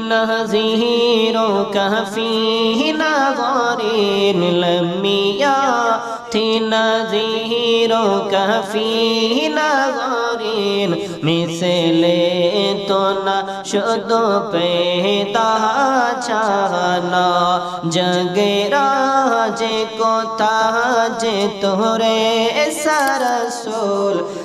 نظیروں کفی نظارین لمیاتی نظیروں کفی نظارین مثلے تو نہ شد پیدا چانا جگ راج کو تاج تورے سرسول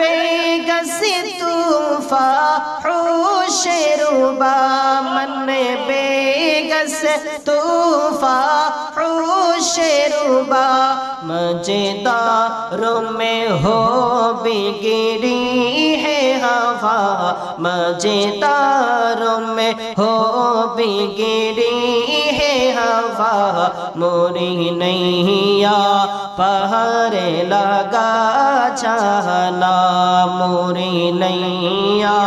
বেগসি তুফা হুশেরুবা মন বেগস তুফা হুশেরুবা মজেদা রুমে হো বিগিরি হে হাওয়া মজেদা রুমে হো বিগিরি ہوا موری نیا پہر لگا چاہنا موری نیا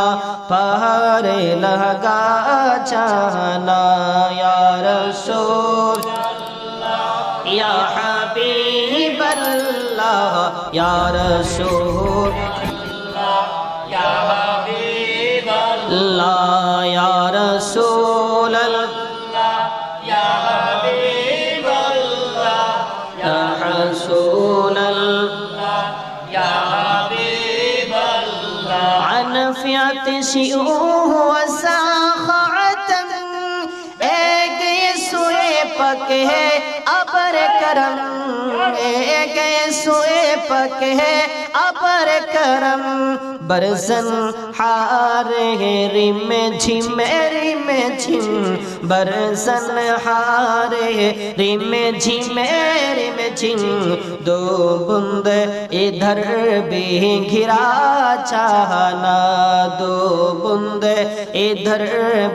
پہر لگا چاہنا یا رسول یا حبیب اللہ یا رسول اللہ یا رسول عن فیات شیعوہ ہے، ابر کرم ایک سوئے پک ہے، ابر کرم برزن ہار ریم جھم ریم جھم برزن ہار ریم جھم ریم جھم دو بند ادھر بھی گھرا چاہنا دو ادھر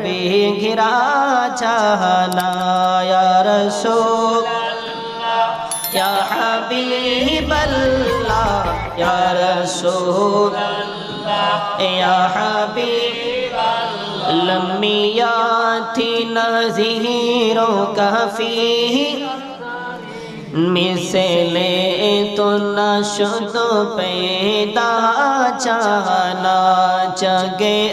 بھی گھرا چاہنا یا رسول یا حبیب اللہ، یا رسول یا حبیب لمیاتی نظیروں کا فی مثلے تو نہ شد پیدا چاہنا جگے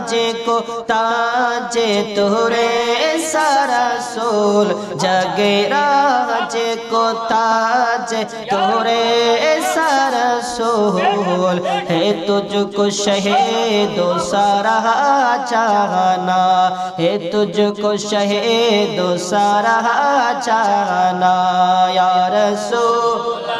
راج کو، تاج تورے سرسول جگے راج کو، تاج تورے سرسول ہے تجھ کو شہید و سارا چاہنا۔ ہے تجھ کو شہید و سارا چاہنا۔ یا رسول